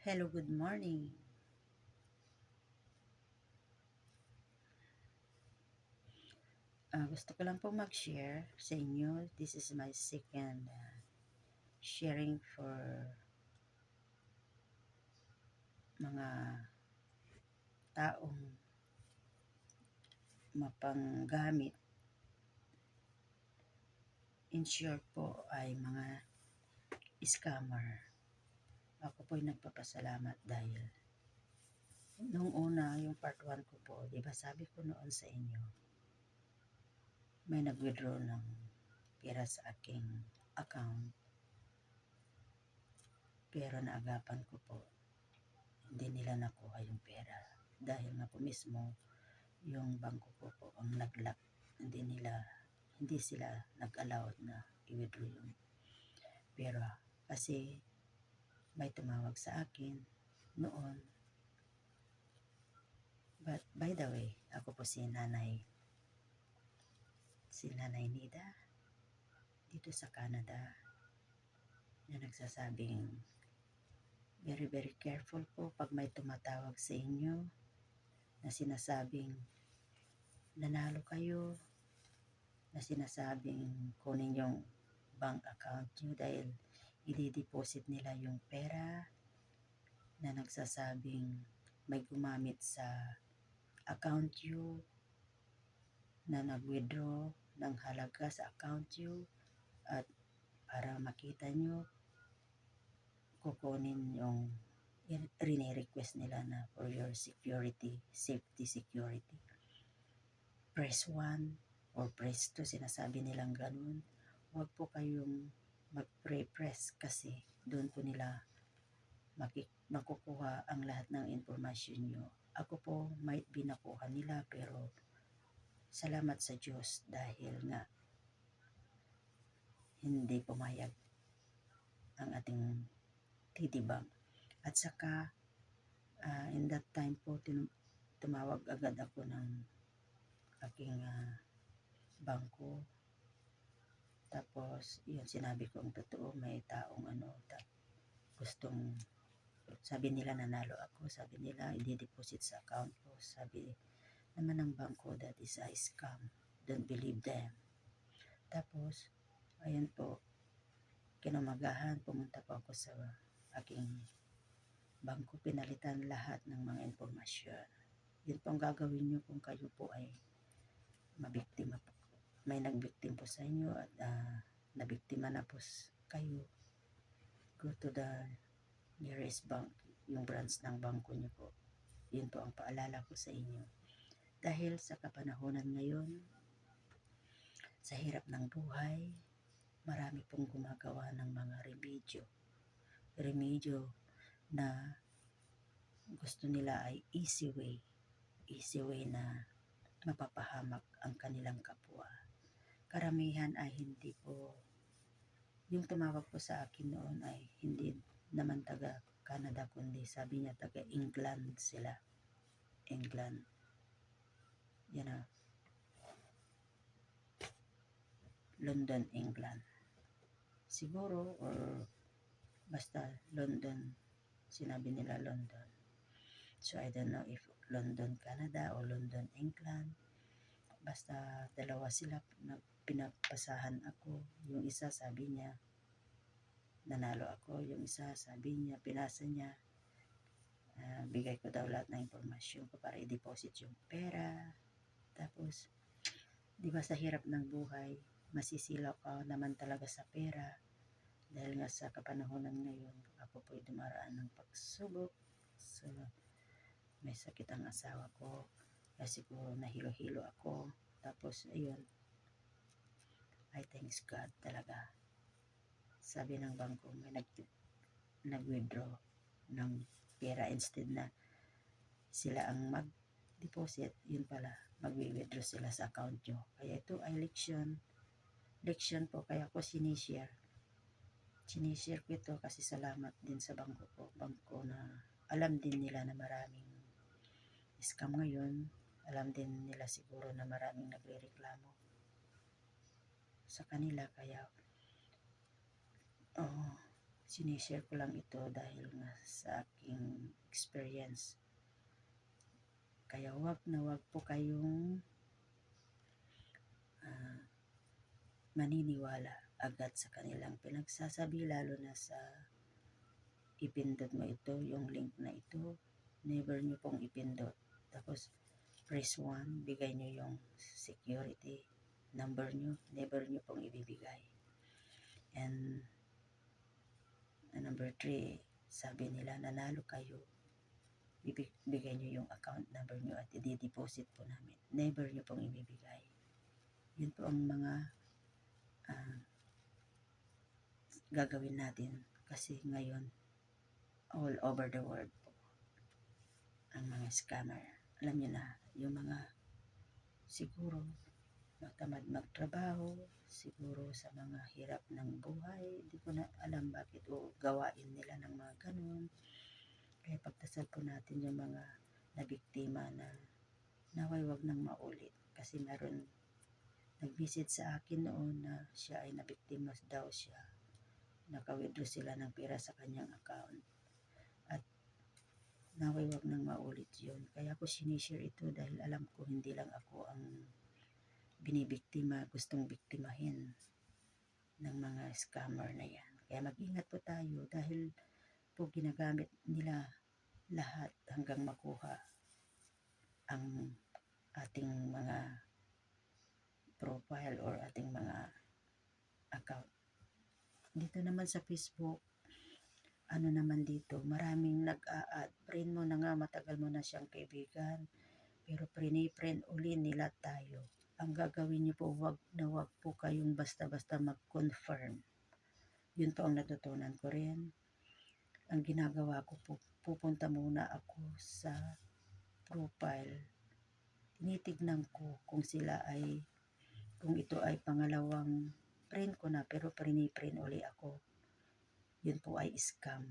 Hello, good morning. Ah, gusto ko lang po mag-share sa inyo. This is my second uh, sharing for mga taong mapanggamit. In short po ay mga scammer. Ako po'y nagpapasalamat dahil nung una, yung part 1 ko po, di ba sabi ko noon sa inyo, may nag-withdraw ng pera sa aking account. Pero naagapan ko po, hindi nila nakuha yung pera. Dahil nga po mismo, yung bangko ko po ang naglock. Hindi nila, hindi sila nag-allow na i-withdraw yung pera. Kasi may tumawag sa akin noon. But by the way, ako po si Nanay si Nanay Nida dito sa Canada na nagsasabing very very careful po pag may tumatawag sa inyo na sinasabing nanalo kayo na sinasabing kunin yung bank account nyo dahil i-deposit nila yung pera na nagsasabing may gumamit sa account nyo na nag-withdraw ng halaga sa account nyo at para makita nyo kukunin yung rene-request nila na for your security, safety security. Press 1 or press 2, sinasabi nilang ganun. Huwag po kayong mag-pre-press kasi doon po nila makukuha ang lahat ng information nyo. Ako po might be nakuha nila pero salamat sa Diyos dahil nga hindi pumayag ang ating titibang. At saka ah, in that time po tumawag agad ako ng aking ah, bangko. Tapos yun sinabi ko ang totoo may taong ano ta- gustong sabi nila nanalo ako, sabi nila i-deposit sa account ko, sabi naman ng bangko that is a scam. Don't believe them. Tapos, ayun po, kinamagahan, pumunta po ako sa aking bangko, pinalitan lahat ng mga impormasyon. Yun po gagawin nyo kung kayo po ay mabiktima po. May nagbiktim po sa inyo at ah, nabiktima na po kayo. Go to the nearest bank, yung branch ng bangko nyo po. Yun po ang paalala ko sa inyo. Dahil sa kapanahonan ngayon, sa hirap ng buhay, marami pong gumagawa ng mga remedyo. Remedyo na gusto nila ay easy way. Easy way na mapapahamak ang kanilang kapwa. Karamihan ay hindi po, yung tumawag po sa akin noon ay hindi naman taga Canada kundi sabi niya taga England sila. England. Yan na. London, England. Siguro or basta London. Sinabi nila London. So I don't know if London, Canada o London, England. Basta dalawa sila na pinapasahan ako. Yung isa sabi niya nanalo ako. Yung isa sabi niya pinasa niya ah, bigay ko daw lahat ng impormasyon ko para i-deposit yung pera. Tapos, di ba sa hirap ng buhay, masisilaw ka naman talaga sa pera. Dahil nga sa kapanahonan ngayon, ako po'y dumaraan ng pagsubok. So, may sakit ang asawa ko. Kasi po nahilo-hilo ako. Tapos, ayun, I thanks God talaga. Sabi ng bangko, may nag, nag-withdraw ng pera instead na sila ang mag-deposit, yun pala, mag-withdraw sila sa account nyo. Kaya ito ay leksyon. Leksyon po, kaya ko sinishare. Sinishare ko ito kasi salamat din sa bangko ko. Bangko na alam din nila na maraming scam ngayon. Alam din nila siguro na maraming nagre-reklamo sa kanila. Kaya, oh, sinishare ko lang ito dahil nga sa aking experience. Kaya wag na wag po kayong ah, maniniwala agad sa kanilang pinagsasabi lalo na sa ipindot mo ito, yung link na ito, never nyo pong ipindot. Tapos, press 1, bigay nyo yung security number nyo, never nyo pong ibibigay. And, uh, number 3, sabi nila, nanalo kayo, bibig- bigay nyo yung account number nyo at i-deposit po namin. Never nyo pong ibibigay. Yun po ang mga ah, gagawin natin kasi ngayon all over the world po ang mga scammer. Alam niyo na, yung mga siguro matamad magtrabaho, siguro sa mga hirap ng buhay, di ko na alam bakit o gawain nila ng mga ganun. Kaya pagdasal po natin yung mga nabiktima na naway wag nang maulit kasi meron nag-visit sa akin noon na siya ay nabiktima daw siya. Naka-withdraw sila ng pera sa kanyang account. At naway wag nang maulit yun. Kaya ako sinishare ito dahil alam ko hindi lang ako ang binibiktima, gustong biktimahin ng mga scammer na yan. Kaya mag-ingat po tayo dahil po ginagamit nila lahat hanggang makuha ang ating mga profile or ating mga account. Dito naman sa Facebook, ano naman dito, maraming nag-a-add. Friend mo na nga, matagal mo na siyang kaibigan. Pero prini-friend uli nila tayo. Ang gagawin niyo po, wag na wag po kayong basta-basta mag-confirm. Yun po ang natutunan ko rin. Ang ginagawa ko po, pupunta muna ako sa profile. Tinitignan ko kung sila ay, kung ito ay pangalawang friend ko na pero prini-friend uli ako yun po ay scam.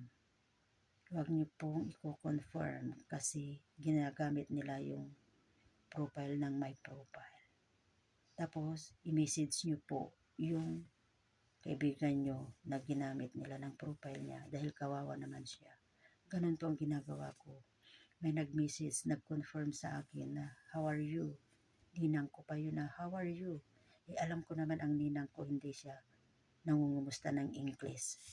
Huwag niyo pong i-confirm kasi ginagamit nila yung profile ng my profile. Tapos, i-message niyo po yung kaibigan niyo na ginamit nila ng profile niya dahil kawawa naman siya. Ganun po ang ginagawa ko. May nag-message, nag-confirm sa akin na, how are you? Ninang ko pa yun na, how are you? Eh, alam ko naman ang ninang ko, hindi siya nangungumusta ng English.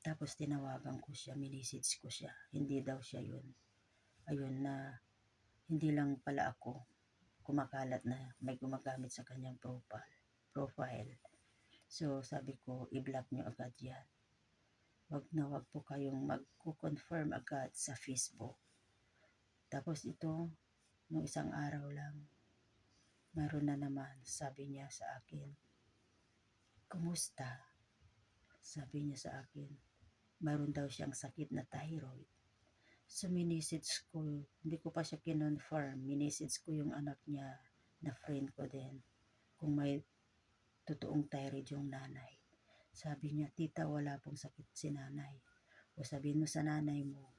Tapos tinawagan ko siya, minisits ko siya. Hindi daw siya yun. Ayun na, hindi lang pala ako kumakalat na may gumagamit sa kanyang profile. profile. So sabi ko, i-block nyo agad yan. Wag na wag po kayong mag-confirm agad sa Facebook. Tapos ito, nung isang araw lang, meron na naman, sabi niya sa akin, Kumusta? Sabi niya sa akin, mayroon daw siyang sakit na thyroid. So minisits ko, hindi ko pa siya kinonfirm, minisits ko yung anak niya na friend ko din, kung may totoong thyroid yung nanay. Sabi niya, tita, wala pong sakit si nanay. O sabihin mo sa nanay mo,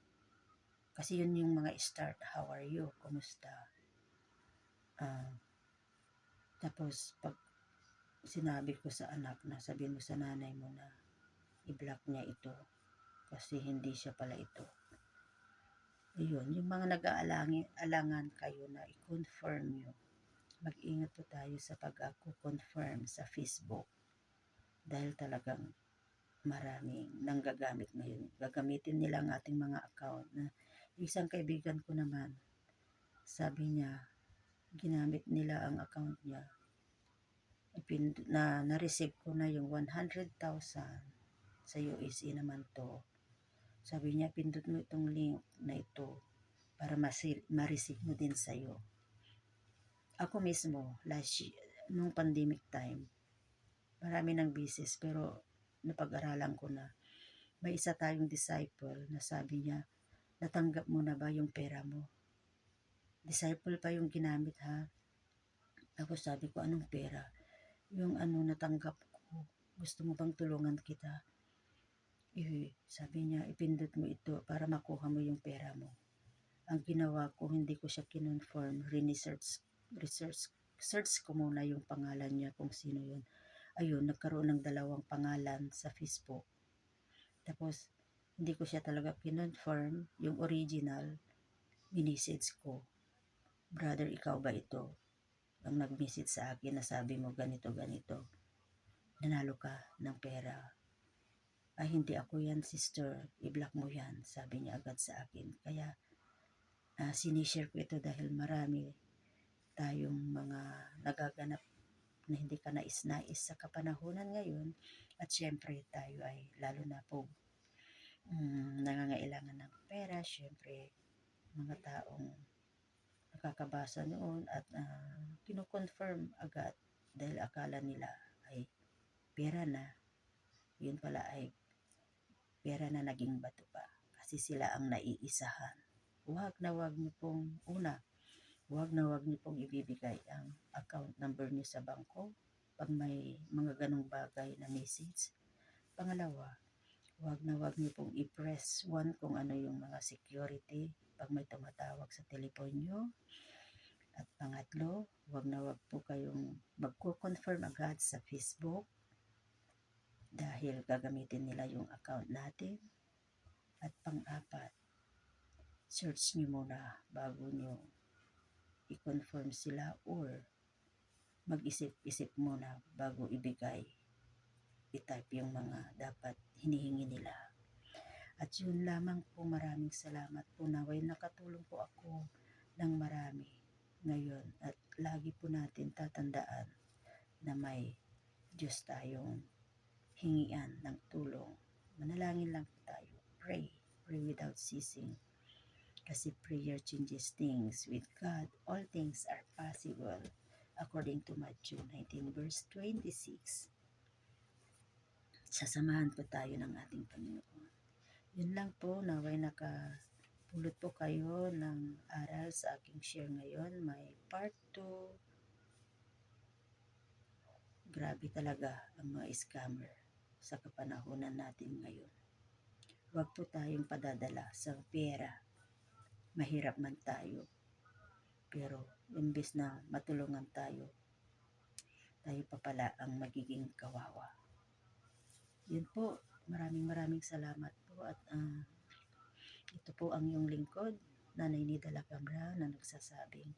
kasi yun yung mga start, how are you, kumusta? Ah, tapos, pag sinabi ko sa anak na sabihin mo sa nanay mo na i-block niya ito kasi hindi siya pala ito. Ayun, yung mga nag-aalangan kayo na i-confirm nyo, mag-ingat po tayo sa pag-confirm sa Facebook dahil talagang maraming nanggagamit ngayon. Gagamitin nila ang ating mga account na isang kaibigan ko naman, sabi niya, ginamit nila ang account niya na na-receive ko na yung 100,000 sa USA naman to. Sabi niya, pindot mo itong link na ito para masil, ma-receive mo din sa'yo. Ako mismo, last nung pandemic time, marami ng business pero napag-aralan ko na may isa tayong disciple na sabi niya, natanggap mo na ba yung pera mo? Disciple pa yung ginamit ha. Ako sabi ko, anong pera? yung ano natanggap ko, gusto mo bang tulungan kita? Eh, sabi niya, ipindot mo ito para makuha mo yung pera mo. Ang ginawa ko, hindi ko siya kinonform, research, research, search ko muna yung pangalan niya kung sino yun. ayun, nagkaroon ng dalawang pangalan sa Facebook. Tapos, hindi ko siya talaga kinonfirm. Yung original, minisage ko. Brother, ikaw ba ito? Ang nag-message sa akin na sabi mo ganito, ganito. Nanalo ka ng pera. Ay, hindi ako yan, sister. I-block mo yan. Sabi niya agad sa akin. Kaya, uh, sinishare ko ito dahil marami tayong mga nagaganap na hindi ka nais-nais sa kapanahunan ngayon at syempre tayo ay lalo na po um, nangangailangan ng pera syempre mga taong nakakabasa noon at uh, kino-confirm agad dahil akala nila ay pera na yun pala ay pera na naging bato pa kasi sila ang naiisahan wag na wag niyo pong una Huwag na huwag niyo pong ibibigay ang account number niyo sa bangko pag may mga ganong bagay na message. Pangalawa, huwag na huwag niyo pong i-press 1 kung ano yung mga security pag may tumatawag sa telepon niyo. At pangatlo, huwag na huwag po kayong magko-confirm agad sa Facebook dahil gagamitin nila yung account natin. At pang-apat, search niyo muna bago niyo i-confirm sila or mag-isip-isip muna bago ibigay i-type yung mga dapat hinihingi nila. At yun lamang po maraming salamat po naway nakatulong po ako ng marami ngayon at lagi po natin tatandaan na may Diyos tayong hingian ng tulong. Manalangin lang tayo. Pray. Pray without ceasing. Kasi prayer changes things. With God, all things are possible. According to Matthew 19 verse 26. Sasamahan po tayo ng ating Panginoon. Yun lang po, naway nakapulot po kayo ng aral sa aking share ngayon. May part 2. Grabe talaga ang mga scammer sa kapanahonan natin ngayon. Huwag po tayong padadala sa pera mahirap man tayo. Pero imbes na matulungan tayo, tayo pa pala ang magiging kawawa. Yun po, maraming maraming salamat po at uh, ito po ang yung lingkod, Nanay Nida Lacambra na nagsasabing,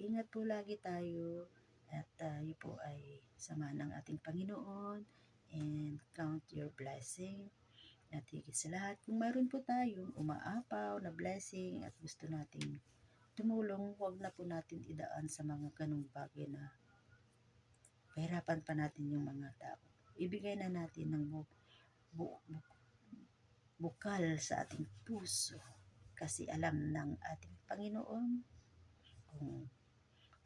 ingat po lagi tayo at tayo po ay sama ng ating Panginoon and count your blessing at sa lahat, kung mayroon po tayong umaapaw na blessing at gusto nating tumulong, huwag na po natin idaan sa mga ganong bagay na pahirapan pa natin yung mga tao. Ibigay na natin ng bu- bu- bu- bukal sa ating puso kasi alam ng ating Panginoon kung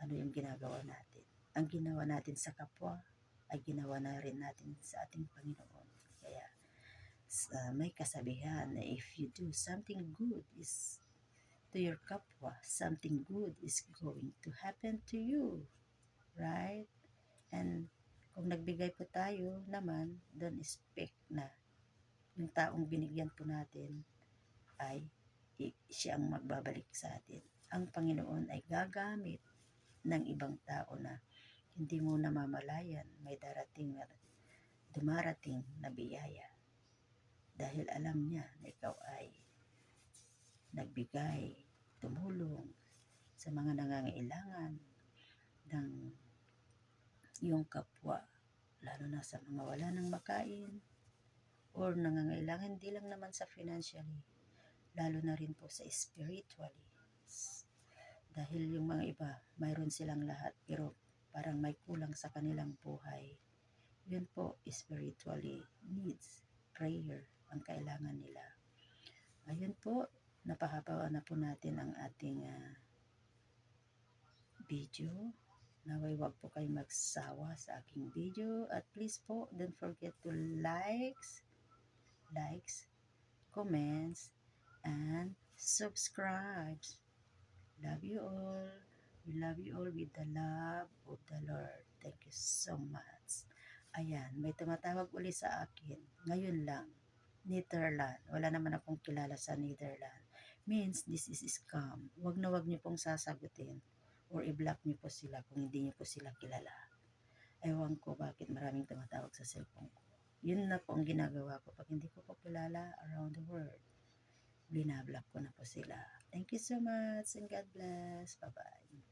ano yung ginagawa natin. Ang ginawa natin sa kapwa ay ginawa na rin natin sa ating Panginoon. Kaya uh, may kasabihan na if you do something good is to your kapwa, something good is going to happen to you. Right? And kung nagbigay po tayo naman, don't expect na yung taong binigyan po natin ay siya ang magbabalik sa atin. Ang Panginoon ay gagamit ng ibang tao na hindi mo namamalayan may darating na dumarating na biyaya dahil alam niya na ikaw ay nagbigay, tumulong sa mga nangangailangan ng iyong kapwa, lalo na sa mga wala nang makain or nangangailangan hindi lang naman sa financially, lalo na rin po sa spiritually. Dahil yung mga iba, mayroon silang lahat pero parang may kulang sa kanilang buhay. Yun po, spiritually needs prayer ang kailangan nila. Ayun po, napahaba na po natin ang ating uh, video. Naway wag po kayo magsawa sa aking video. At please po, don't forget to likes, likes, comments, and subscribe. Love you all. We love you all with the love of the Lord. Thank you so much. Ayan, may tumatawag uli sa akin. Ngayon lang. Netherlands. Wala naman akong kilala sa Netherlands. Means this is scam. Huwag na huwag niyo pong sasagutin or i-block niyo po sila kung hindi niyo po sila kilala. ewan ko bakit maraming tumatawag sa cellphone ko. Yun na po ang ginagawa ko pag hindi ko po kilala around the world. Binablock ko na po sila. Thank you so much and God bless. Bye-bye.